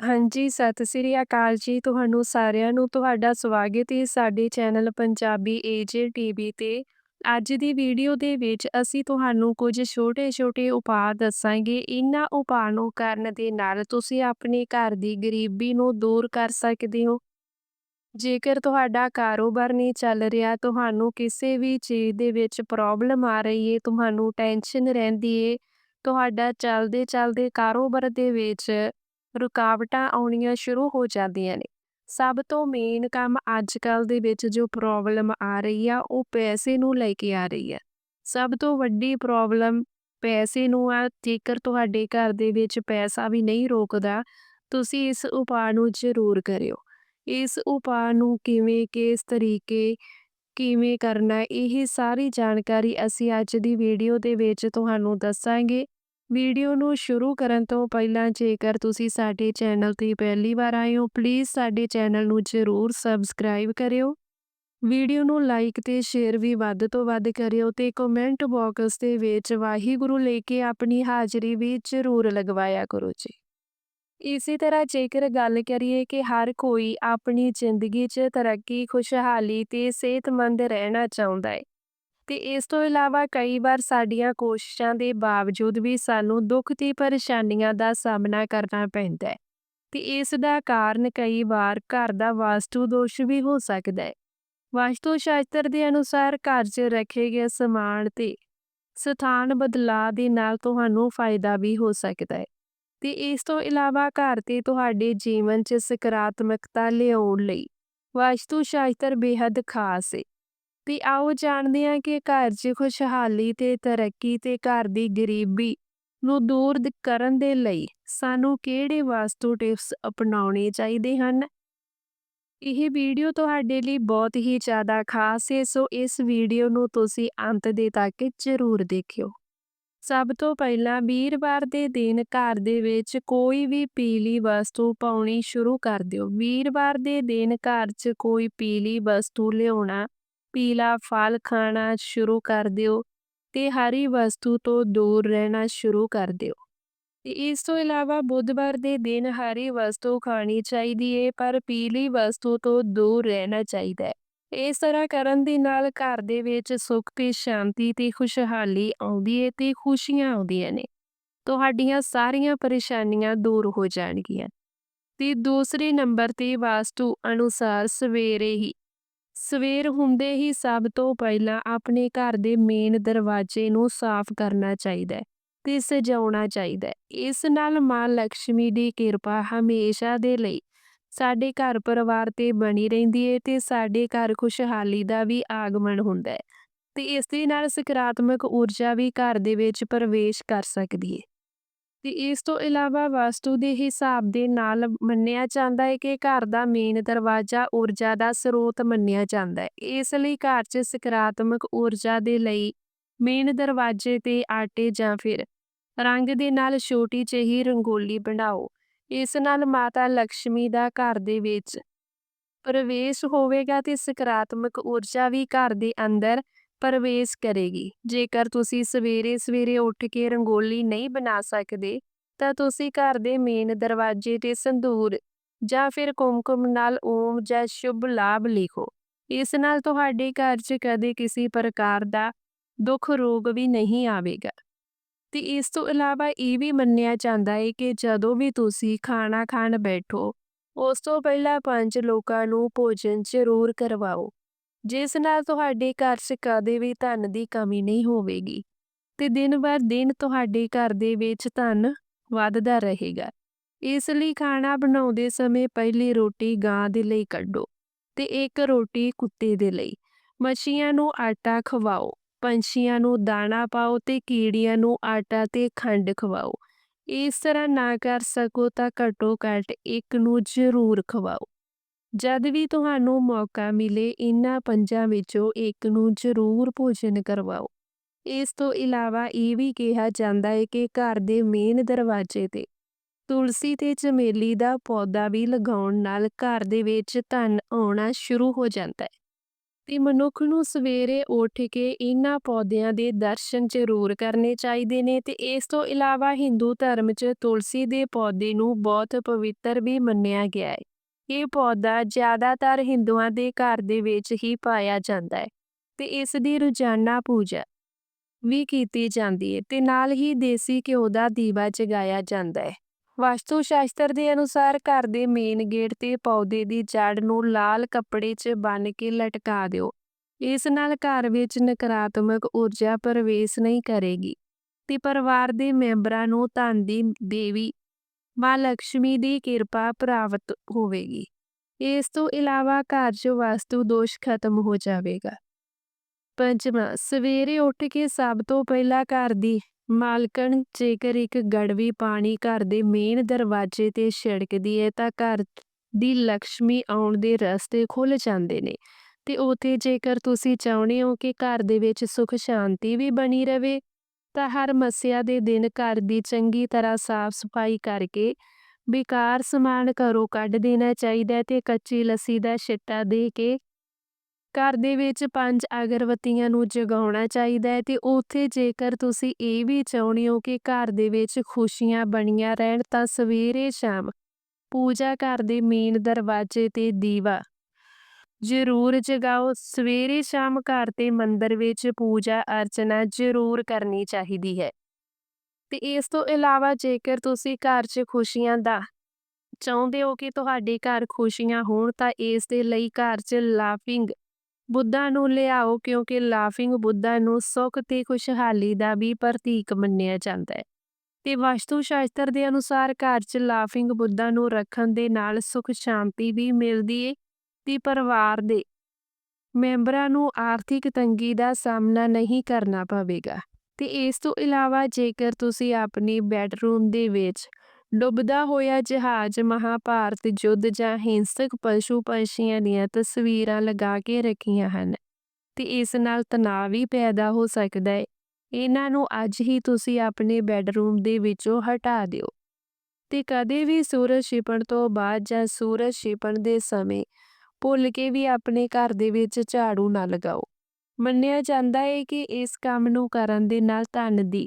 ਹਾਂਜੀ, ਸਤਿ ਸ੍ਰੀ ਅਕਾਲ ਜੀ ਤੁਹਾਨੂੰ ਸਾਰਿਆਂ ਨੂੰ ਤੁਹਾਡਾ ਸਵਾਗਤ ਹੈ ਸਾਡੇ ਚੈਨਲ ਪੰਜਾਬੀ ਏਜੇ ਟੀਵੀ ਤੇ। ਅੱਜ ਦੀ ਵੀਡੀਓ ਦੇ ਵਿੱਚ ਅਸੀਂ ਤੁਹਾਨੂੰ ਕੁਝ ਛੋਟੇ-ਛੋਟੇ ਉਪਾਅ ਦੱਸਾਂਗੇ। ਇਹਨਾਂ ਉਪਾਅ ਨੂੰ ਕਰਨ ਦੇ ਨਾਲ ਤੁਸੀਂ ਆਪਣੇ ਘਰ ਦੀ ਗਰੀਬੀ ਨੂੰ ਦੂਰ ਕਰ ਸਕਦੇ ਹੋ। ਜੇਕਰ ਤੁਹਾਡਾ ਕਾਰੋਬਾਰ ਨਹੀਂ ਚੱਲ ਰਿਹਾ, ਤੁਹਾਨੂੰ ਕਿਸੇ ਵੀ ਚੀਜ਼ ਦੇ ਵਿੱਚ ਪ੍ਰੋਬਲਮ ਆ ਰਹੀ ਹੈ, ਤੁਹਾਨੂੰ ਟੈਨਸ਼ਨ ਰਹਿੰਦੀ ਹੈ, ਤੁਹਾਡਾ ਚੱਲਦੇ-ਚੱਲਦੇ ਕਾਰੋਬਾਰ ਦੇ ਵਿੱਚ ਰੁਕਾਵਟਾਂ ਆਉਣੀਆਂ ਸ਼ੁਰੂ ਹੋ ਜਾਂਦੀਆਂ ਨੇ। ਸਭ ਤੋਂ ਮੇਨ ਕੰਮ ਅੱਜ ਅੱਜਕੱਲ ਦੇ ਵਿੱਚ ਜੋ ਪ੍ਰੋਬਲਮ ਆ ਰਹੀ ਆ, ਉਹ ਪੈਸੇ ਨੂੰ ਲੈ ਕੇ ਆ ਰਹੀ ਆ ਸਭ ਤੋਂ ਵੱਡੀ ਪ੍ਰੋਬਲਮ ਪੈਸੇ ਨੂੰ ਆ, ਜੇਕਰ ਤੁਹਾਡੇ ਘਰ ਦੇ ਵਿੱਚ ਪੈਸਾ ਵੀ ਨਹੀਂ ਰੋਕਦਾ, ਤੁਸੀਂ ਇਸ ਉਪਾਅ ਨੂੰ ਜ਼ਰੂਰ ਕਰਿਓ। ਇਸ ਉਪਾਅ ਨੂੰ ਕਿਵੇਂ, ਕਿਸ ਤਰੀਕੇ, ਕਿਵੇਂ ਕਰਨਾ, ਇਹ ਸਾਰੀ ਜਾਣਕਾਰੀ ਅਸੀਂ ਅੱਜ ਦੀ ਵੀਡੀਓ ਦੇ ਵਿੱਚ ਤੁਹਾਨੂੰ ਦੱਸਾਂਗੇ। ਵੀਡੀਓ ਨੂੰ ਸ਼ੁਰੂ ਕਰਨ ਤੋਂ ਪਹਿਲਾਂ ਜੇਕਰ ਤੁਸੀਂ ਸਾਡੇ ਚੈਨਲ ਤੇ ਪਹਿਲੀ ਵਾਰ ਆਏ ਹੋ ਪਲੀਜ਼ ਸਾਡੇ ਚੈਨਲ ਨੂੰ ਜ਼ਰੂਰ ਸਬਸਕ੍ਰਾਈਬ ਕਰਿਓ। ਵੀਡੀਓ ਨੂੰ ਲਾਈਕ ਤੇ ਸ਼ੇਅਰ ਵੀ ਵੱਧ ਤੋਂ ਵੱਧ ਕਰਿਓ ਤੇ ਕਮੈਂਟ ਬਾਕਸ ਦੇ ਵਿੱਚ ਵਾਹਿਗੁਰੂ ਲੈ ਕੇ ਆਪਣੀ ਹਾਜ਼ਰੀ ਵੀ ਜ਼ਰੂਰ ਲਗਵਾਇਆ ਕਰੋ ਜੀ। ਇਸੇ ਤਰ੍ਹਾਂ ਜੇਕਰ ਗੱਲ ਕਰੀਏ ਕਿ ਹਰ ਕੋਈ ਆਪਣੀ ਜ਼ਿੰਦਗੀ 'ਚ ਤਰੱਕੀ, ਖੁਸ਼ਹਾਲੀ ਤੇ ਸਿਹਤਮੰਦ ਰਹਿਣਾ ਚਾਹੁੰਦਾ ਹੈ ਤੇ ਇਸ ਤੋਂ ਇਲਾਵਾ ਕਈ ਵਾਰ ਸਾਡੀਆਂ ਕੋਸ਼ਿਸ਼ਾਂ ਦੇ ਬਾਵਜੂਦ ਵੀ ਸਾਨੂੰ ਦੁੱਖ ਤੇ ਪਰੇਸ਼ਾਨੀਆਂ ਦਾ ਸਾਹਮਣਾ ਕਰਨਾ ਪੈਂਦਾ ਹੈ। ਤੇ ਇਸ ਦਾ ਕਾਰਨ ਕਈ ਵਾਰ ਘਰ ਦਾ ਵਾਸਤੂ ਦੋਸ਼ ਵੀ ਹੋ ਸਕਦਾ ਹੈ। ਵਾਸਤੂ ਸ਼ਾਸਤਰ ਦੇ ਅਨੁਸਾਰ ਘਰ 'ਚ ਰੱਖੇ ਗਏ ਸਮਾਨ ਤੇ ਸਥਾਨ ਬਦਲਾਅ ਦੇ ਨਾਲ ਤੁਹਾਨੂੰ ਫਾਇਦਾ ਵੀ ਹੋ ਸਕਦਾ ਹੈ। ਤੇ ਇਸ ਤੋਂ ਇਲਾਵਾ ਘਰ ਤੇ ਤੁਹਾਡੇ ਜੀਵਨ 'ਚ ਸਕਾਰਾਤਮਕਤਾ ਲਿਆਉਣ ਲਈ ਵਾਸਤੂ ਸ਼ਾਸਤਰ ਬੇहद ਖਾਸ ਹੈ। ਤੇ ਆਓ ਜਾਣਦੇ ਹਾਂ ਕਿ ਘਰ 'ਚ ਖੁਸ਼ਹਾਲੀ ਤੇ ਤਰੱਕੀ ਤੇ ਘਰ ਦੀ ਗਰੀਬੀ ਨੂੰ ਦੂਰ ਕਰਨ ਦੇ ਲਈ ਸਾਨੂੰ ਕਿਹੜੇ ਵਾਸਤੂ ਟਿਪਸ ਅਪਣਾਉਣੇ ਚਾਹੀਦੇ ਹਨ। ਇਹ ਵੀਡੀਓ ਤੁਹਾਡੇ ਲਈ ਬਹੁਤ ਹੀ ਜ਼ਿਆਦਾ ਖਾਸ ਹੈ ਸੋ ਇਸ ਵੀਡੀਓ ਨੂੰ ਤੁਸੀਂ ਅੰਤ ਦੇ ਤੱਕ ਜ਼ਰੂਰ ਦੇਖਿਓ। ਸਭ ਤੋਂ ਪਹਿਲਾਂ ਵੀਰਵਾਰ ਦੇ ਦਿਨ ਘਰ ਦੇ ਵਿੱਚ ਕੋਈ ਵੀ ਪੀਲੀ ਵਸਤੂ ਪਾਉਣੀ ਸ਼ੁਰੂ ਕਰ ਦਿਓ। ਵੀਰਵਾਰ ਦੇ ਦਿਨ ਘਰ 'ਚ ਕੋਈ ਪੀਲੀ ਵਸਤੂ ਲਿਆਉਣਾ, ਪੀਲਾ ਫਲ ਖਾਣਾ ਸ਼ੁਰੂ ਕਰ ਦਿਓ ਤੇ ਹਰੀ ਵਸਤੂ ਤੋਂ ਦੂਰ ਰਹਿਣਾ ਸ਼ੁਰੂ ਕਰ ਦਿਓ। ਤੇ ਇਸ ਤੋਂ ਇਲਾਵਾ ਬੁੱਧਵਾਰ ਦੇ ਦਿਨ ਹਰੀ ਵਸਤੂ ਖਾਣੀ ਚਾਹੀਦੀ ਹੈ ਪਰ ਪੀਲੀ ਵਸਤੂ ਤੋਂ ਦੂਰ ਰਹਿਣਾ ਚਾਹੀਦਾ ਹੈ। ਇਸ ਤਰ੍ਹਾਂ ਕਰਨ ਦੇ ਨਾਲ ਘਰ ਦੇ ਵਿੱਚ ਸੁੱਖ ਤੇ ਸ਼ਾਂਤੀ ਤੇ ਖੁਸ਼ਹਾਲੀ ਆਉਂਦੀ ਹੈ ਤੇ ਖੁਸ਼ੀਆਂ ਆਉਂਦੀਆਂ ਨੇ। ਤੁਹਾਡੀਆਂ ਸਾਰੀਆਂ ਪਰੇਸ਼ਾਨੀਆਂ ਦੂਰ ਹੋ ਜਾਣਗੀਆਂ। ਤੇ ਦੂਸਰੇ ਨੰਬਰ ਤੇ ਵਾਸਤੂ ਅਨੁਸਾਰ ਸਵੇਰੇ ਹੀ ਸਵੇਰ ਹੁੰਦੇ ਹੀ ਸਭ ਤੋਂ ਪਹਿਲਾਂ ਆਪਣੇ ਘਰ ਦੇ ਮੇਨ ਦਰਵਾਜ਼ੇ ਨੂੰ ਸਾਫ਼ ਕਰਨਾ ਚਾਹੀਦਾ ਹੈ ਤੇ ਸਜਾਉਣਾ ਚਾਹੀਦਾ ਹੈ। ਇਸ ਨਾਲ ਮਾਂ ਲక్ష్ਮੀ ਦੀ ਕਿਰਪਾ ਹਮੇਸ਼ਾ ਦੇ ਲਈ ਸਾਡੇ ਘਰ ਪਰਿਵਾਰ ਤੇ ਬਣੀ ਰਹਿੰਦੀ ਹੈ ਤੇ ਸਾਡੇ ਘਰ ਖੁਸ਼ਹਾਲੀ ਦਾ ਵੀ ਆਗਮਨ ਹੁੰਦਾ ਹੈ ਤੇ ਇਸ ਦੇ ਨਾਲ ਸਕਾਰਾਤਮਕ ਊਰਜਾ ਵੀ ਘਰ ਦੇ ਵਿੱਚ ਪ੍ਰਵੇਸ਼ ਕਰ ਸਕਦੀ ਹੈ। ਤੇ ਇਸ ਤੋਂ ਇਲਾਵਾ ਵਾਸਤੂ ਦੇ ਹਿਸਾਬ ਦੇ ਨਾਲ ਮੰਨਿਆ ਜਾਂਦਾ ਹੈ ਕਿ ਘਰ ਦਾ ਮੇਨ ਦਰਵਾਜ਼ਾ ਊਰਜਾ ਦਾ ਸਰੋਤ ਮੰਨਿਆ ਜਾਂਦਾ ਹੈ। ਇਸ ਲਈ ਘਰ 'ਚ ਸਕਾਰਾਤਮਕ ਊਰਜਾ ਦੇ ਲਈ ਮੇਨ ਦਰਵਾਜ਼ੇ ਤੇ ਆਟੇ ਜਾਂ ਫਿਰ ਰੰਗ ਦੇ ਨਾਲ ਛੋਟੀ ਜਿਹੀ ਰੰਗੋਲੀ ਬਣਾਓ। ਇਸ ਨਾਲ ਮਾਤਾ ਲక్ష్ਮੀ ਦਾ ਘਰ ਦੇ ਵਿੱਚ ਪ੍ਰਵੇਸ਼ ਹੋਵੇਗਾ ਤੇ ਸਕਾਰਾਤਮਕ ਊਰਜਾ ਵੀ ਘਰ ਦੇ ਅੰਦਰ ਪ੍ਰਵੇਸ਼ ਕਰੇਗੀ। ਜੇਕਰ ਤੁਸੀਂ ਸਵੇਰੇ-ਸਵੇਰੇ ਉੱਠ ਕੇ ਰੰਗੋਲੀ ਨਹੀਂ ਬਣਾ ਸਕਦੇ, ਤਾਂ ਤੁਸੀਂ ਘਰ ਦੇ ਮੇਨ ਦਰਵਾਜ਼ੇ ਤੇ ਸੰਧੂਰ ਜਾਂ ਫਿਰ ਕੁਮਕੁਮ ਨਾਲ ਓਮ ਜਾਂ ਸ਼ੁਭ ਲਾਭ ਲਿਖੋ। ਇਸ ਨਾਲ ਤੁਹਾਡੇ ਘਰ 'ਚ ਕਦੇ ਕਿਸੇ ਪ੍ਰਕਾਰ ਦਾ ਦੁੱਖ ਰੋਗ ਵੀ ਨਹੀਂ ਆਵੇਗਾ। ਤੇ ਇਸ ਤੋਂ ਇਲਾਵਾ ਇਹ ਵੀ ਮੰਨਿਆ ਜਾਂਦਾ ਹੈ ਕਿ ਜਦੋਂ ਵੀ ਤੁਸੀਂ ਖਾਣਾ ਖਾਣ ਬੈਠੋ, ਉਸ ਤੋਂ ਪਹਿਲਾਂ ਪੰਜ ਲੋਕਾਂ ਨੂੰ ਭੋਜਨ ਜ਼ਰੂਰ ਕਰਵਾਓ। ਜਿਸ ਨਾਲ ਤੁਹਾਡੇ ਘਰ 'ਚ ਕਦੇ ਵੀ ਧਨ ਦੀ ਕਮੀ ਨਹੀਂ ਹੋਵੇਗੀ ਤੇ ਦਿਨ ਬਰ ਦਿਨ ਤੁਹਾਡੇ ਘਰ ਦੇ ਵਿੱਚ ਧਨ ਵੱਧਦਾ ਰਹੇਗਾ। ਇਸ ਲਈ ਖਾਣਾ ਬਣਾਉਂਦੇ ਸਮੇਂ ਪਹਿਲੀ ਰੋਟੀ ਗਾਂ ਦੇ ਲਈ ਕੱਢੋ ਤੇ ਇੱਕ ਰੋਟੀ ਕੁੱਤੇ ਦੇ ਲਈ। ਮੱਛੀਆਂ ਨੂੰ ਆਟਾ ਖਵਾਓ, ਪੰਛੀਆਂ ਨੂੰ ਦਾਣਾ ਪਾਓ ਤੇ ਕੀੜੀਆਂ ਨੂੰ ਆਟਾ ਤੇ ਖੰਡ ਖਵਾਓ। ਇਸ ਤਰ੍ਹਾਂ ਨਾ ਕਰ ਸਕੋ ਤਾਂ ਘੱਟੋ ਘੱਟ ਇੱਕ ਨੂੰ ਜ਼ਰੂਰ ਖਵਾਓ। ਜਦ ਵੀ ਤੁਹਾਨੂੰ ਮੌਕਾ ਮਿਲੇ ਇਹਨਾਂ ਪੰਜਾਂ ਵਿੱਚੋਂ ਇੱਕ ਨੂੰ ਜ਼ਰੂਰ ਭੋਜਨ ਕਰਵਾਓ। ਇਸ ਤੋਂ ਇਲਾਵਾ ਇਹ ਵੀ ਕਿਹਾ ਜਾਂਦਾ ਹੈ ਕਿ ਘਰ ਦੇ ਮੇਨ ਦਰਵਾਜ਼ੇ ਤੇ ਤੁਲਸੀ ਤੇ ਚਮੇਲੀ ਦਾ ਪੌਦਾ ਵੀ ਲਗਾਉਣ ਨਾਲ ਘਰ ਦੇ ਵਿੱਚ ਧਨ ਆਉਣਾ ਸ਼ੁਰੂ ਹੋ ਜਾਂਦਾ ਹੈ। ਤੇ ਮਨੁੱਖ ਨੂੰ ਸਵੇਰੇ ਉੱਠ ਕੇ ਇਹਨਾਂ ਪੌਦਿਆਂ ਦੇ ਦਰਸ਼ਨ ਜ਼ਰੂਰ ਕਰਨੇ ਚਾਹੀਦੇ ਨੇ ਤੇ ਇਸ ਤੋਂ ਇਲਾਵਾ ਹਿੰਦੂ ਧਰਮ 'ਚ ਤੁਲਸੀ ਦੇ ਪੌਦੇ ਨੂੰ ਬਹੁਤ ਪਵਿੱਤਰ ਵੀ ਮੰਨਿਆ ਗਿਆ ਹੈ ਇਹ ਪੌਦਾ ਜ਼ਿਆਦਾਤਰ ਹਿੰਦੂਆਂ ਦੇ ਘਰ ਦੇ ਵਿੱਚ ਹੀ ਪਾਇਆ ਜਾਂਦਾ ਹੈ ਤੇ ਇਸ ਦੀ ਰੋਜ਼ਾਨਾ ਪੂਜਾ ਵੀ ਕੀਤੀ ਜਾਂਦੀ ਹੈ ਤੇ ਨਾਲ ਹੀ ਦੇਸੀ ਘਿਓ ਦਾ ਦੀਵਾ ਜਗਾਇਆ ਜਾਂਦਾ ਹੈ। ਵਾਸਤੂ ਸ਼ਾਸਤਰ ਦੇ ਅਨੁਸਾਰ ਘਰ ਦੇ ਮੇਨ ਗੇਟ ਤੇ ਪੌਦੇ ਦੀ ਜੜ ਨੂੰ ਲਾਲ ਕੱਪੜੇ 'ਚ ਬੰਨ੍ਹ ਕੇ ਲਟਕਾ ਦਿਓ। ਇਸ ਨਾਲ ਘਰ ਵਿੱਚ ਨਕਾਰਾਤਮਕ ਊਰਜਾ ਪ੍ਰਵੇਸ਼ ਨਹੀਂ ਕਰੇਗੀ ਤੇ ਪਰਿਵਾਰ ਦੇ ਮੈਂਬਰਾਂ ਨੂੰ ਧਨ ਦੀ ਦੇਵੀ ਮਾਂ ਲక్ష్ਮੀ ਦੀ ਕਿਰਪਾ ਪ੍ਰਾਪਤ ਹੋਵੇਗੀ। ਇਸ ਤੋਂ ਇਲਾਵਾ ਘਰ ਕਾਰਜ ਵਾਸਤੂ ਦੋਸ਼ ਖਤਮ ਹੋ ਜਾਵੇਗਾ। ਪੰਜਵਾਂ, ਸਵੇਰੇ ਉੱਠ ਕੇ ਸਭ ਤੋਂ ਪਹਿਲਾਂ ਘਰ ਦੀ ਮਾਲਕਣ ਜੇਕਰ ਇੱਕ ਗੜਵੀ ਪਾਣੀ ਘਰ ਦੇ ਮੇਨ ਦਰਵਾਜ਼ੇ ਤੇ ਛਿੜਕਦੀ ਹੈ ਤਾਂ ਘਰ ਦੀ ਲక్ష్ਮੀ ਆਉਣ ਦੇ ਰਸਤੇ ਖੁੱਲ ਜਾਂਦੇ ਨੇ। ਤੇ ਉਥੇ ਜੇਕਰ ਤੁਸੀਂ ਚਾਹੁੰਦੇ ਹੋ ਕਿ ਘਰ ਦੇ ਵਿੱਚ ਸੁਖ ਸ਼ਾਂਤੀ ਵੀ ਬਣੀ ਰਹੇ ਤਾਂ ਹਰ ਮੱਸਿਆ ਦੇ ਦਿਨ ਘਰ ਦੀ ਚੰਗੀ ਤਰ੍ਹਾਂ ਸਾਫ਼ ਸਫ਼ਾਈ ਕਰਕੇ ਬੇਕਾਰ ਸਮਾਨ ਘਰੋਂ ਕੱਢ ਦੇਣਾ ਚਾਹੀਦਾ ਹੈ ਤੇ ਕੱਚੀ ਲੱਸੀ ਦਾ ਛਿੱਟਾ ਦੇ ਕੇ ਘਰ ਦੇ ਵਿੱਚ ਪੰਜ ਅਗਰਬੱਤੀਆਂ ਨੂੰ ਜਗਾਉਣਾ ਚਾਹੀਦਾ ਹੈ ਤੇ ਉੱਥੇ ਜੇਕਰ ਤੁਸੀਂ ਇਹ ਵੀ ਚਾਹੁੰਦੇ ਹੋ ਕਿ ਘਰ ਦੇ ਵਿੱਚ ਖੁਸ਼ੀਆਂ ਬਣੀਆਂ ਰਹਿਣ ਤਾਂ ਸਵੇਰੇ ਸ਼ਾਮ ਪੂਜਾ ਘਰ ਦੇ ਮੇਨ ਦਰਵਾਜ਼ੇ ਤੇ ਦੀਵਾ ਜ਼ਰੂਰ ਜਗਾਓ। ਸਵੇਰੇ ਸ਼ਾਮ ਘਰ ਤੇ ਮੰਦਰ ਵਿੱਚ ਪੂਜਾ ਅਰਚਨਾ ਜ਼ਰੂਰ ਕਰਨੀ ਚਾਹੀਦੀ ਹੈ। ਤੇ ਇਸ ਤੋਂ ਇਲਾਵਾ ਜੇਕਰ ਤੁਸੀਂ ਘਰ 'ਚ ਖੁਸ਼ੀਆਂ ਦਾ ਚਾਹੁੰਦੇ ਹੋ ਕਿ ਤੁਹਾਡੇ ਘਰ ਖੁਸ਼ੀਆਂ ਹੋਣ, ਤਾਂ ਇਸ ਦੇ ਲਈ ਘਰ 'ਚ ਲਾਫਿੰਗ ਬੁੱਧਾ ਨੂੰ ਲਿਆਓ, ਕਿਉਂਕਿ ਲਾਫਿੰਗ ਬੁੱਧਾ ਨੂੰ ਸੁੱਖ ਤੇ ਖੁਸ਼ਹਾਲੀ ਦਾ ਵੀ ਪ੍ਰਤੀਕ ਮੰਨਿਆ ਜਾਂਦਾ ਹੈ। ਤੇ ਵਾਸਤੂ ਸ਼ਾਸਤਰ ਦੇ ਅਨੁਸਾਰ ਘਰ 'ਚ ਲਾਫਿੰਗ ਬੁੱਧਾ ਨੂੰ ਰੱਖਣ ਦੇ ਨਾਲ ਸੁਖ ਸ਼ਾਂਤੀ ਵੀ ਮਿਲਦੀ ਏ। ਤੇ ਪਰਿਵਾਰ ਦੇ ਮੈਂਬਰਾਂ ਨੂੰ ਆਰਥਿਕ ਤੰਗੀ ਦਾ ਸਾਹਮਣਾ ਨਹੀਂ ਕਰਨਾ ਪਵੇਗਾ। ਤੇ ਇਸ ਤੋਂ ਇਲਾਵਾ ਜੇਕਰ ਤੁਸੀਂ ਆਪਣੀ ਬੈਡਰੂਮ ਦੇ ਵਿੱਚ ਡੁੱਬਦਾ ਹੋਇਆ ਜਹਾਜ਼, ਮਹਾਭਾਰਤ, ਯੁੱਧ ਜਾਂ ਹਿੰਸਕ ਪਸ਼ੂ ਪੰਛੀਆਂ ਦੀਆਂ ਤਸਵੀਰਾਂ ਲਗਾ ਕੇ ਰੱਖੀਆਂ ਹਨ, ਤੇ ਇਸ ਨਾਲ ਤਣਾਅ ਵੀ ਪੈਦਾ ਹੋ ਸਕਦਾ ਹੈ ਇਹਨਾਂ ਨੂੰ ਅੱਜ ਹੀ ਤੁਸੀਂ ਆਪਣੇ ਬੈਡਰੂਮ ਦੇ ਵਿੱਚੋਂ ਹਟਾ ਦਿਓ। ਤੇ ਕਦੇ ਵੀ ਸੂਰਜ ਛਿਪਣ ਤੋਂ ਬਾਅਦ ਜਾਂ ਸੂਰਜ ਛਿਪਣ ਦੇ ਸਮੇਂ ਭੁੱਲ ਕੇ ਵੀ ਆਪਣੇ ਘਰ ਦੇ ਵਿੱਚ ਝਾੜੂ ਨਾ ਲਗਾਓ। ਮੰਨਿਆ ਜਾਂਦਾ ਹੈ ਕਿ ਇਸ ਕੰਮ ਨੂੰ ਕਰਨ ਦੇ ਨਾਲ ਧਨ ਦੀ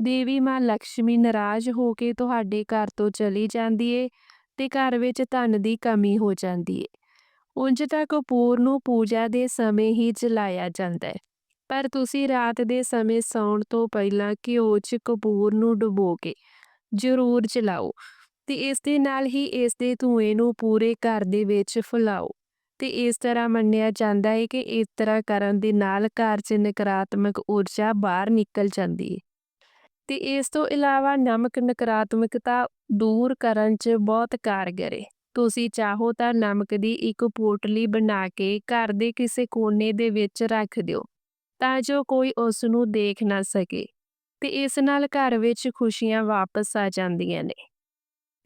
ਦੇਵੀ ਮਾਂ ਲక్ష్ਮੀ ਨਾਰਾਜ਼ ਹੋ ਕੇ ਤੁਹਾਡੇ ਘਰ ਤੋਂ ਚਲੀ ਜਾਂਦੀ ਏ ਤੇ ਘਰ ਵਿੱਚ ਧਨ ਦੀ ਕਮੀ ਹੋ ਜਾਂਦੀ ਏ। ਉਂਝ ਤਾਂ ਕਪੂਰ ਨੂੰ ਪੂਜਾ ਦੇ ਸਮੇਂ ਹੀ ਜਲਾਇਆ ਜਾਂਦਾ ਹੈ ਪਰ ਤੁਸੀਂ ਰਾਤ ਦੇ ਸਮੇਂ ਸੌਣ ਤੋਂ ਪਹਿਲਾਂ ਘਿਓ 'ਚ ਕਪੂਰ ਨੂੰ ਡੁਬੋ ਕੇ ਜ਼ਰੂਰ ਜਲਾਓ ਤੇ ਇਸ ਦੇ ਨਾਲ ਹੀ ਇਸ ਦੇ ਧੂਏ ਨੂੰ ਪੂਰੇ ਘਰ ਦੇ ਵਿੱਚ ਫੈਲਾਓ। ਤੇ ਇਸ ਤਰ੍ਹਾਂ ਮੰਨਿਆ ਜਾਂਦਾ ਹੈ ਕਿ ਇਸ ਤਰ੍ਹਾਂ ਕਰਨ ਦੇ ਨਾਲ ਘਰ 'ਚ ਨਕਾਰਾਤਮਕ ਊਰਜਾ ਬਾਹਰ ਨਿਕਲ ਜਾਂਦੀ ਹੈ ਤੇ ਇਸ ਤੋਂ ਇਲਾਵਾ ਨਮਕ ਨਕਾਰਾਤਮਕਤਾ ਦੂਰ ਕਰਨ 'ਚ ਬਹੁਤ ਕਾਰਗਰ ਹੈ ਤੁਸੀਂ ਚਾਹੋ ਤਾਂ ਨਮਕ ਦੀ ਇੱਕ ਪੋਟਲੀ ਬਣਾ ਕੇ ਘਰ ਦੇ ਕਿਸੇ ਕੋਨੇ ਦੇ ਵਿੱਚ ਰੱਖ ਦਿਓ, ਤਾਂ ਜੋ ਕੋਈ ਉਸ ਨੂੰ ਦੇਖ ਨਾ ਸਕੇ। ਤੇ ਇਸ ਨਾਲ ਘਰ ਵਿੱਚ ਖੁਸ਼ੀਆਂ ਵਾਪਸ ਆ ਜਾਂਦੀਆਂ ਨੇ।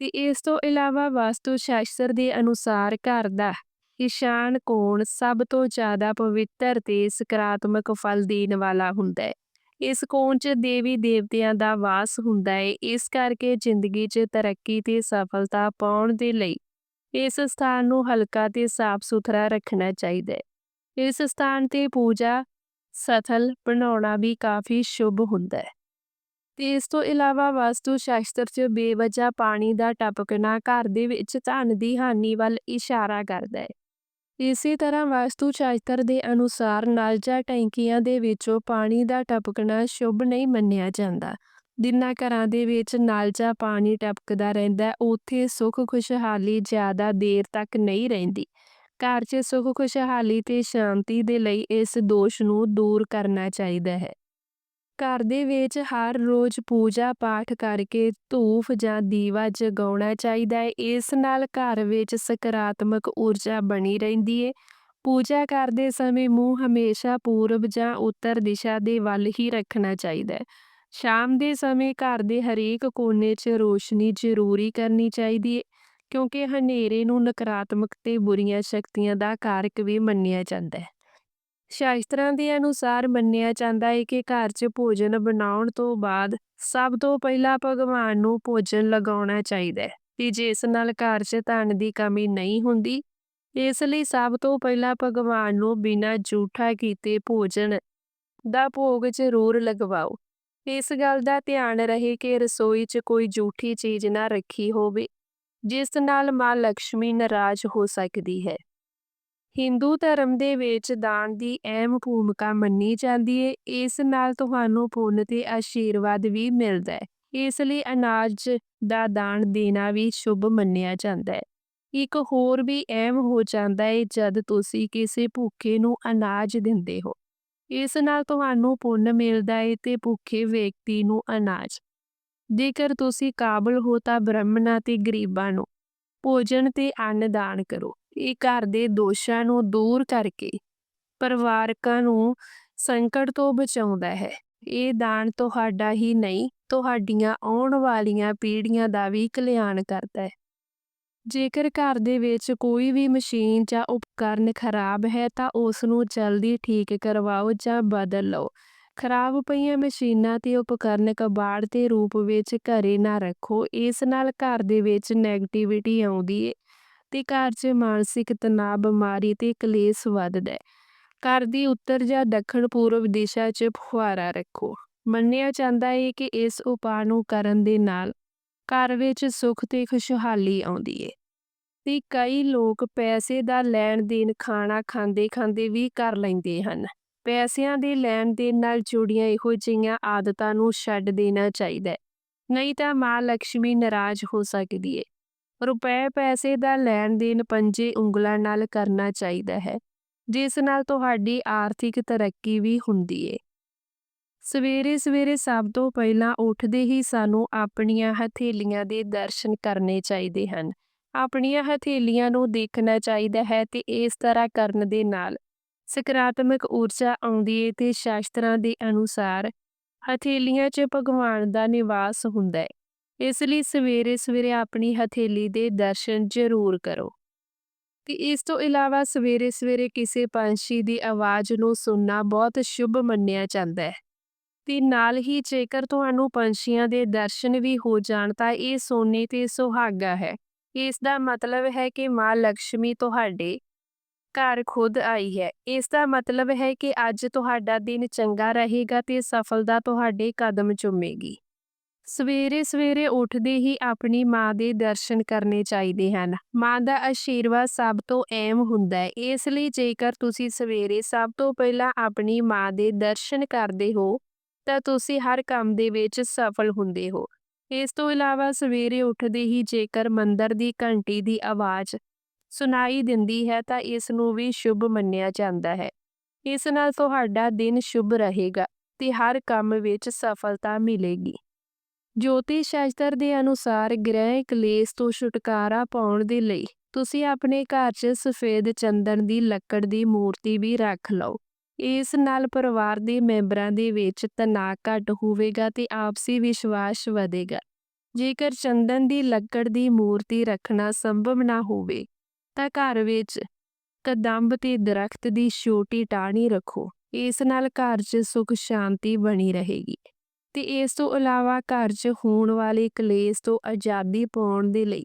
ਤੇ ਇਸ ਤੋਂ ਇਲਾਵਾ ਵਾਸਤੂ ਸ਼ਾਸਤਰ ਦੇ ਅਨੁਸਾਰ ਘਰ ਦਾ ਈਸ਼ਾਨ ਕੋਣ ਸਭ ਤੋਂ ਜ਼ਿਆਦਾ ਪਵਿੱਤਰ ਤੇ ਸਕਾਰਾਤਮਕ ਫਲ ਦੇਣ ਵਾਲਾ ਹੁੰਦਾ ਹੈ। ਇਸ ਕੋਣ 'ਚ ਦੇਵੀ ਦੇਵਤਿਆਂ ਦਾ ਵਾਸ ਹੁੰਦਾ ਹੈ। ਇਸ ਕਰਕੇ ਜ਼ਿੰਦਗੀ 'ਚ ਤਰੱਕੀ ਤੇ ਸਫਲਤਾ ਪਾਉਣ ਦੇ ਲਈ ਇਸ ਸਥਾਨ ਨੂੰ ਹਲਕਾ ਤੇ ਸਾਫ਼ ਸੁਥਰਾ ਰੱਖਣਾ ਚਾਹੀਦਾ ਹੈ। ਇਸ ਸਥਾਨ ਤੇ ਪੂਜਾ, ਸਥਲ ਬਣਾਉਣਾ ਵੀ ਕਾਫੀ ਸ਼ੁਭ ਹੁੰਦਾ ਹੈ। ਤੇ ਇਸ ਤੋਂ ਇਲਾਵਾ ਵਾਸਤੂ ਸ਼ਾਸਤਰ 'ਚ ਬੇਵਜ੍ਹਾ ਪਾਣੀ ਦਾ ਟਪਕਣਾ ਘਰ ਦੇ ਵਿੱਚ ਧਨ ਦੀ ਹਾਨੀ ਵੱਲ ਇਸ਼ਾਰਾ ਕਰਦਾ ਹੈ। ਇਸੇ ਤਰ੍ਹਾਂ ਵਾਸਤੂ ਸ਼ਾਸਤਰ ਦੇ ਅਨੁਸਾਰ ਨਲ ਜਾਂ ਟੈਂਕੀਆਂ ਦੇ ਵਿੱਚੋਂ ਪਾਣੀ ਦਾ ਟਪਕਣਾ ਸ਼ੁਭ ਨਹੀਂ ਮੰਨਿਆ ਜਾਂਦਾ। ਜਿਨ੍ਹਾਂ ਘਰਾਂ ਦੇ ਵਿੱਚ ਨਲਜ਼ਾ ਪਾਣੀ ਟਪਕਦਾ ਰਹਿੰਦਾ, ਉੱਥੇ ਸੁੱਖ ਖੁਸ਼ਹਾਲੀ ਜ਼ਿਆਦਾ ਦੇਰ ਤੱਕ ਨਹੀਂ ਰਹਿੰਦੀ। ਘਰ 'ਚ ਸੁੱਖ ਖੁਸ਼ਹਾਲੀ ਤੇ ਸ਼ਾਂਤੀ ਦੇ ਲਈ ਇਸ ਦੋਸ਼ ਨੂੰ ਦੂਰ ਕਰਨਾ ਚਾਹੀਦਾ ਹੈ। ਘਰ ਦੇ ਵਿੱਚ ਹਰ ਰੋਜ਼ ਪੂਜਾ ਪਾਠ ਕਰਕੇ ਧੂਫ ਜਾਂ ਦੀਵਾ ਜਗਾਉਣਾ ਚਾਹੀਦਾ ਹੈ। ਇਸ ਨਾਲ ਘਰ ਵਿੱਚ ਸਕਾਰਾਤਮਕ ਊਰਜਾ ਬਣੀ ਰਹਿੰਦੀ ਹੈ। ਪੂਜਾ ਕਰਦੇ ਸਮੇਂ ਮੂੰਹ ਹਮੇਸ਼ਾ ਪੂਰਬ ਜਾਂ ਉੱਤਰ ਦਿਸ਼ਾ ਦੇ ਵੱਲ ਹੀ ਰੱਖਣਾ ਚਾਹੀਦਾ ਹੈ। ਸ਼ਾਮ ਦੇ ਸਮੇਂ ਘਰ ਦੇ ਹਰੇਕ ਕੋਨੇ 'ਚ ਰੋਸ਼ਨੀ ਜ਼ਰੂਰੀ ਕਰਨੀ ਚਾਹੀਦੀ ਹੈ, ਕਿਉਂਕਿ ਹਨੇਰੇ ਨੂੰ ਨਕਾਰਾਤਮਕ ਤੇ ਬੁਰੀਆਂ ਸ਼ਕਤੀਆਂ ਦਾ ਕਾਰਕ ਵੀ ਮੰਨਿਆ ਜਾਂਦਾ ਹੈ। ਸ਼ਾਸਤਰਾਂ ਦੇ ਅਨੁਸਾਰ ਮੰਨਿਆ ਜਾਂਦਾ ਹੈ ਕਿ ਘਰ 'ਚ ਭੋਜਨ ਬਣਾਉਣ ਤੋਂ ਬਾਅਦ ਸਭ ਤੋਂ ਪਹਿਲਾਂ ਭਗਵਾਨ ਨੂੰ ਭੋਜਨ ਲਗਾਉਣਾ ਚਾਹੀਦਾ ਹੈ ਤੇ ਜਿਸ ਨਾਲ ਘਰ 'ਚ ਧਨ ਦੀ ਕਮੀ ਨਹੀਂ ਹੁੰਦੀ, ਇਸ ਲਈ ਸਭ ਤੋਂ ਪਹਿਲਾਂ ਭਗਵਾਨ ਨੂੰ ਬਿਨਾਂ ਝੂਠਾ ਕੀਤੇ ਭੋਜਨ ਦਾ ਭੋਗ ਜ਼ਰੂਰ ਲਗਵਾਓ। ਇਸ ਗੱਲ ਦਾ ਧਿਆਨ ਰਹੇ ਕਿ ਰਸੋਈ 'ਚ ਕੋਈ ਝੂਠੀ ਚੀਜ਼ ਨਾ ਰੱਖੀ ਹੋਵੇ, ਜਿਸ ਨਾਲ ਮਾਂ ਲక్ష్ਮੀ ਨਾਰਾਜ਼ ਹੋ ਸਕਦੀ ਹੈ। ਹਿੰਦੂ ਧਰਮ ਦੇ ਵਿੱਚ ਦਾਨ ਦੀ ਅਹਿਮ ਭੂਮਿਕਾ ਮੰਨੀ ਜਾਂਦੀ ਹੈ ਇਸ ਨਾਲ ਤੁਹਾਨੂੰ ਪੁੰਨ ਤੇ ਆਸ਼ੀਰਵਾਦ ਵੀ ਮਿਲਦਾ ਹੈ ਇਸ ਲਈ ਅਨਾਜ ਦਾ ਦਾਨ ਦੇਣਾ ਵੀ ਸ਼ੁਭ ਮੰਨਿਆ ਜਾਂਦਾ ਹੈ ਇੱਕ ਹੋਰ ਵੀ ਅਹਿਮ ਹੋ ਜਾਂਦਾ ਹੈ ਜਦ ਤੁਸੀਂ ਕਿਸੇ ਭੁੱਖੇ ਨੂੰ ਅਨਾਜ ਦਿੰਦੇ ਹੋ। ਇਸ ਨਾਲ ਤੁਹਾਨੂੰ ਪੁੰਨ ਮਿਲਦਾ ਹੈ ਤੇ ਭੁੱਖੇ ਵਿਅਕਤੀ ਨੂੰ ਅਨਾਜ। ਜੇਕਰ ਤੁਸੀਂ ਕਾਬਲ ਹੋ ਤਾਂ ਬ੍ਰਾਹਮਣਾਂ ਤੇ ਗਰੀਬਾਂ ਨੂੰ ਭੋਜਨ ਤੇ ਅੰਨ ਦਾਨ ਕਰੋ। ਇਹ ਘਰ ਦੇ ਦੋਸ਼ਾਂ ਨੂੰ ਦੂਰ ਕਰਕੇ ਪਰਿਵਾਰਕਾਂ ਨੂੰ ਸੰਕਟ ਤੋਂ ਬਚਾਉਂਦਾ ਹੈ। ਇਹ ਦਾਨ ਤੁਹਾਡਾ ਹੀ ਨਹੀਂ, ਤੁਹਾਡੀਆਂ ਆਉਣ ਵਾਲੀਆਂ ਪੀੜ੍ਹੀਆਂ ਦਾ ਵੀ ਕਲਿਆਣ ਕਰਦਾ ਹੈ। ਜੇਕਰ ਘਰ ਦੇ ਵਿੱਚ ਕੋਈ ਵੀ ਮਸ਼ੀਨ ਜਾਂ ਉਪਕਰਨ ਖਰਾਬ ਹੈ ਤਾਂ ਉਸ ਨੂੰ ਜਲਦੀ ਠੀਕ ਕਰਵਾਓ ਜਾਂ ਬਦਲ ਲਓ। ਖਰਾਬ ਪਈਆਂ ਮਸ਼ੀਨਾਂ ਤੇ ਉਪਕਰਨ ਕਬਾੜ ਦੇ ਰੂਪ ਵਿੱਚ ਘਰੇ ਨਾ ਰੱਖੋ। ਇਸ ਨਾਲ ਘਰ ਦੇ ਵਿੱਚ ਨੈਗੇਟਿਵਿਟੀ ਆਉਂਦੀ ਹੈ ਤੇ ਘਰ 'ਚ ਮਾਨਸਿਕ ਤਣਾਅ, ਬਿਮਾਰੀ ਤੇ ਕਲੇਸ਼ ਵੱਧਦਾ ਹੈ। ਘਰ ਦੀ ਉੱਤਰ ਜਾਂ ਦੱਖਣ ਪੂਰਬ ਦਿਸ਼ਾ 'ਚ ਫੁਹਾਰਾ ਰੱਖੋ। ਮੰਨਿਆ ਜਾਂਦਾ ਹੈ ਕਿ ਇਸ ਉਪਾਅ ਨੂੰ ਕਰਨ ਦੇ ਨਾਲ ਘਰ ਵਿੱਚ ਸੁੱਖ ਤੇ ਖੁਸ਼ਹਾਲੀ ਆਉਂਦੀ ਹੈ ਤੇ ਕਈ ਲੋਕ ਪੈਸੇ ਦਾ ਲੈਣ ਦੇਣ ਖਾਣਾ ਖਾਂਦੇ ਖਾਂਦੇ ਵੀ ਕਰ ਲੈਂਦੇ ਹਨ। ਪੈਸਿਆਂ ਦੇ ਲੈਣ ਦੇਣ ਨਾਲ ਜੁੜੀਆਂ ਇਹੋ ਜਿਹੀਆਂ ਆਦਤਾਂ ਨੂੰ ਛੱਡ ਦੇਣਾ ਚਾਹੀਦਾ ਹੈ। ਨਹੀਂ ਤਾਂ ਮਾਂ ਲక్ష్ਮੀ ਨਾਰਾਜ਼ ਹੋ ਸਕਦੀ ਹੈ। ਰੁਪਏ ਪੈਸੇ ਦਾ ਲੈਣ ਦੇਣ ਪੰਜੇ ਉਂਗਲਾਂ ਨਾਲ ਕਰਨਾ ਚਾਹੀਦਾ ਹੈ, ਜਿਸ ਨਾਲ ਤੁਹਾਡੀ ਆਰਥਿਕ ਤਰੱਕੀ ਵੀ ਹੁੰਦੀ ਏ। ਸਵੇਰੇ ਸਵੇਰੇ ਸਭ ਤੋਂ ਪਹਿਲਾਂ ਉੱਠਦੇ ਹੀ ਸਾਨੂੰ ਆਪਣੀਆਂ ਹਥੇਲੀਆਂ ਦੇ ਦਰਸ਼ਨ ਕਰਨੇ ਚਾਹੀਦੇ ਹਨ। ਆਪਣੀਆਂ ਹਥੇਲੀਆਂ ਨੂੰ ਦੇਖਣਾ ਚਾਹੀਦਾ ਹੈ ਤੇ ਇਸ ਤਰ੍ਹਾਂ ਕਰਨ ਦੇ ਨਾਲ ਸਕਾਰਾਤਮਕ ਊਰਜਾ ਆਉਂਦੀ ਏ ਤੇ ਸ਼ਾਸਤਰਾਂ ਦੇ ਅਨੁਸਾਰ ਹਥੇਲੀਆਂ 'ਚ ਭਗਵਾਨ ਦਾ ਨਿਵਾਸ ਹੁੰਦਾ ਹੈ ਇਸ ਲਈ ਸਵੇਰੇ ਸਵੇਰੇ ਆਪਣੀ ਹਥੇਲੀ ਦੇ ਦਰਸ਼ਨ ਜ਼ਰੂਰ ਕਰੋ। ਤੇ ਇਸ ਤੋਂ ਇਲਾਵਾ ਸਵੇਰੇ ਸਵੇਰੇ ਕਿਸੇ ਪੰਛੀ ਦੀ ਆਵਾਜ਼ ਨੂੰ ਸੁਣਨਾ ਬਹੁਤ ਸ਼ੁਭ ਮੰਨਿਆ ਜਾਂਦਾ ਹੈ। ਤੇ ਨਾਲ ਹੀ ਜੇਕਰ ਤੁਹਾਨੂੰ ਪੰਛੀਆਂ ਦੇ ਦਰਸ਼ਨ ਵੀ ਹੋ ਜਾਣ ਤਾਂ ਇਹ ਸੋਨੇ ਤੇ ਸੁਹਾਗਾ ਹੈ। ਇਸ ਦਾ ਮਤਲਬ ਹੈ ਕਿ ਮਾਂ ਲక్ష్ਮੀ ਤੁਹਾਡੇ ਘਰ ਖੁਦ ਆਈ ਹੈ। ਇਸ ਦਾ ਮਤਲਬ ਹੈ ਕਿ ਅੱਜ ਤੁਹਾਡਾ ਦਿਨ ਚੰਗਾ ਰਹੇਗਾ ਤੇ ਸਫਲਤਾ ਤੁਹਾਡੇ ਕਦਮ ਚੁੰਮੇਗੀ। ਸਵੇਰੇ ਸਵੇਰੇ ਉੱਠਦੇ ਹੀ ਆਪਣੀ ਮਾਂ ਦੇ ਦਰਸ਼ਨ ਕਰਨੇ ਚਾਹੀਦੇ ਹਨ। ਮਾਂ ਦਾ ਆਸ਼ੀਰਵਾਦ ਸਭ ਤੋਂ ਅਹਿਮ ਹੁੰਦਾ ਹੈ। ਇਸ ਲਈ ਜੇਕਰ ਤੁਸੀਂ ਸਵੇਰੇ ਸਭ ਤੋਂ ਪਹਿਲਾਂ ਆਪਣੀ ਮਾਂ ਦੇ ਦਰਸ਼ਨ ਕਰਦੇ ਹੋ, ਤਾਂ ਤੁਸੀਂ ਹਰ ਕੰਮ ਦੇ ਵਿੱਚ ਸਫਲ ਹੁੰਦੇ ਹੋ। ਇਸ ਤੋਂ ਇਲਾਵਾ ਸਵੇਰੇ ਉੱਠਦੇ ਹੀ ਜੇਕਰ ਮੰਦਰ ਦੀ ਘੰਟੀ ਦੀ ਆਵਾਜ਼ ਸੁਣਾਈ ਦਿੰਦੀ ਹੈ, ਤਾਂ ਇਸ ਨੂੰ ਵੀ ਸ਼ੁਭ ਮੰਨਿਆ ਜਾਂਦਾ ਹੈ। ਇਸ ਨਾਲ ਤੁਹਾਡਾ ਦਿਨ ਸ਼ੁਭ ਰਹੇਗਾ ਤੇ ਹਰ ਕੰਮ ਵਿੱਚ ਸਫਲਤਾ ਮਿਲੇਗੀ। ਜੋਤਿਸ਼ ਸ਼ਾਸਤਰ ਦੇ ਅਨੁਸਾਰ ਗ੍ਰਹਿ, ਕਲੇਸ਼ ਤੋਂ ਛੁਟਕਾਰਾ ਪਾਉਣ ਦੇ ਲਈ ਤੁਸੀਂ ਆਪਣੇ ਘਰ 'ਚ ਸਫੇਦ ਚੰਦਨ ਦੀ ਲੱਕੜ ਦੀ ਮੂਰਤੀ ਵੀ ਰੱਖ ਲਓ। ਇਸ ਨਾਲ ਪਰਿਵਾਰ ਦੇ ਮੈਂਬਰਾਂ ਦੇ ਵਿੱਚ ਤਣਾਅ ਘੱਟ ਹੋਵੇਗਾ ਤੇ ਆਪਸੀ ਵਿਸ਼ਵਾਸ ਵਧੇਗਾ। ਜੇਕਰ ਚੰਦਨ ਦੀ ਲੱਕੜ ਦੀ ਮੂਰਤੀ ਰੱਖਣਾ ਸੰਭਵ ਨਾ ਹੋਵੇ, ਤਾਂ ਘਰ ਵਿੱਚ ਕਦੰਬ ਤੇ ਦਰਖਤ ਦੀ ਛੋਟੀ ਟਾਹਣੀ ਰੱਖੋ। ਇਸ ਨਾਲ ਘਰ 'ਚ ਸੁਖ ਸ਼ਾਂਤੀ ਬਣੀ ਰਹੇਗੀ। ਤੇ ਇਸ ਤੋਂ ਇਲਾਵਾ ਘਰ 'ਚ ਹੋਣ ਵਾਲੇ ਕਲੇਸ਼ ਤੋਂ ਆਜ਼ਾਦੀ ਪਾਉਣ ਦੇ ਲਈ,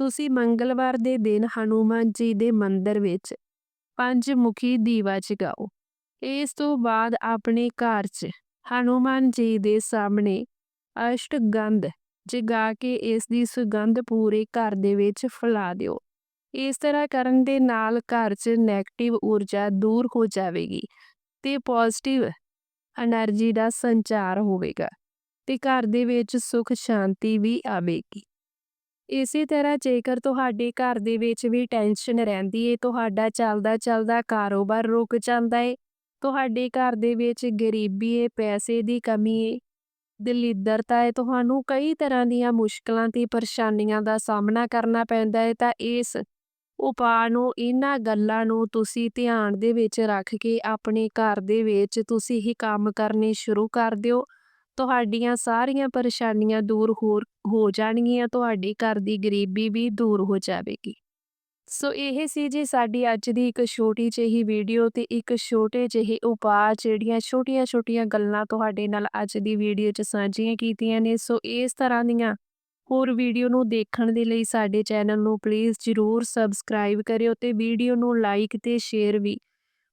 ਤੁਸੀਂ ਮੰਗਲਵਾਰ ਦੇ ਦਿਨ ਹਨੂਮਾਨ ਜੀ ਦੇ ਮੰਦਿਰ ਵਿੱਚ ਪੰਜ ਮੁਖੀ ਦੀਵਾ ਜਗਾਓ। ਇਸ ਤੋਂ ਬਾਅਦ ਆਪਣੇ ਘਰ 'ਚ ਹਨੂਮਾਨ ਜੀ ਦੇ ਸਾਹਮਣੇ ਅਸ਼ਟਗੰਧ ਜਗਾ ਕੇ ਇਸ ਦੀ ਸੁਗੰਧ ਪੂਰੇ ਘਰ ਦੇ ਵਿੱਚ ਫੈਲਾ ਦਿਓ। ਇਸ ਤਰ੍ਹਾਂ ਕਰਨ ਦੇ ਨਾਲ ਘਰ 'ਚ 네ਗੇਟਿਵ ਊਰਜਾ ਦੂਰ ਹੋ ਜਾਵੇਗੀ ਤੇ ਪੋਜ਼ਿਟਿਵ એનર્ਜੀ ਦਾ ਸੰਚਾਰ ਹੋਵੇਗਾ ਤੇ ਘਰ ਦੇ ਵਿੱਚ ਸੁਖ ਸ਼ਾਂਤੀ ਵੀ ਆਵੇਗੀ। ਇਸੇ ਤਰ੍ਹਾਂ ਜੇਕਰ ਤੁਹਾਡੇ ਘਰ ਦੇ ਵਿੱਚ ਵੀ ਟੈਨਸ਼ਨ ਰਹਿੰਦੀ ਏ, ਤੁਹਾਡਾ ਚੱਲਦਾ ਚੱਲਦਾ ਕਾਰੋਬਾਰ ਰੁਕ ਜਾਂਦਾ ਏ, ਤੁਹਾਡੇ ਘਰ ਦੇ ਵਿੱਚ ਗਰੀਬੀ ਏ, ਪੈਸੇ ਦੀ ਕਮੀ ਏ, ਦਲਿੱਦਰਤਾ ਏ, ਤੁਹਾਨੂੰ ਕਈ ਤਰ੍ਹਾਂ ਦੀਆਂ ਮੁਸ਼ਕਲਾਂ ਤੇ ਪਰੇਸ਼ਾਨੀਆਂ ਦਾ ਸਾਹਮਣਾ ਕਰਨਾ ਪੈਂਦਾ ਏ, ਤਾਂ ਇਸ ਉਪਾਅ ਨੂੰ, ਇਹਨਾਂ ਗੱਲਾਂ ਨੂੰ ਤੁਸੀਂ ਧਿਆਨ ਦੇ ਵਿੱਚ ਰੱਖ ਕੇ ਆਪਣੇ ਘਰ ਦੇ ਵਿੱਚ ਤੁਸੀਂ ਹੀ ਕੰਮ ਕਰਨੇ ਸ਼ੁਰੂ ਕਰ ਦਿਓ। ਤੁਹਾਡੀਆਂ ਸਾਰੀਆਂ ਪਰੇਸ਼ਾਨੀਆਂ ਦੂਰ ਹੋਰ, ਹੋ ਜਾਣਗੀਆਂ, ਤੁਹਾਡੇ ਘਰ ਦੀ ਗਰੀਬੀ ਵੀ ਦੂਰ ਹੋ ਜਾਵੇਗੀ। ਸੋ ਇਹ ਸੀ ਜੀ ਸਾਡੀ ਅੱਜ ਦੀ ਇੱਕ ਛੋਟੀ ਜਿਹੀ ਵੀਡੀਓ ਤੇ ਇੱਕ ਛੋਟੇ ਜਿਹੇ ਉਪਾਅ ਜਿਹੜੀਆਂ ਛੋਟੀਆਂ-ਛੋਟੀਆਂ ਗੱਲਾਂ ਤੁਹਾਡੇ ਨਾਲ ਅੱਜ ਦੀ ਵੀਡੀਓ 'ਚ ਸਾਂਝੀਆਂ ਕੀਤੀਆਂ ਨੇ। ਸੋ ਇਸ ਤਰ੍ਹਾਂ ਦੀਆਂ ਹੋਰ ਵੀਡੀਓ ਨੂੰ ਦੇਖਣ ਦੇ ਲਈ ਸਾਡੇ ਚੈਨਲ ਨੂੰ ਪਲੀਜ਼ ਜ਼ਰੂਰ ਸਬਸਕ੍ਰਾਈਬ ਕਰਿਓ ਤੇ ਵੀਡੀਓ ਨੂੰ ਲਾਈਕ ਤੇ ਸ਼ੇਅਰ ਵੀ।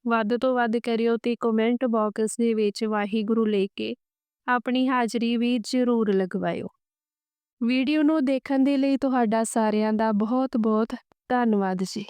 ਵੱਧ ਤੋਂ ਵੱਧ ਕਰਿਓ ਤੇ ਕਮੈਂਟ ਬਾਕਸ ਦੇ ਵਿੱਚ ਵਾਹਿਗੁਰੂ ਲੈ ਕੇ ਆਪਣੀ ਹਾਜ਼ਰੀ ਵੀ ਜ਼ਰੂਰ ਲਗਵਾਇਓ। ਵੀਡੀਓ ਨੂੰ ਦੇਖਣ ਦੇ ਲਈ ਤੁਹਾਡਾ ਸਾਰਿਆਂ ਦਾ ਬਹੁਤ ਬਹੁਤ ਧੰਨਵਾਦ ਜੀ।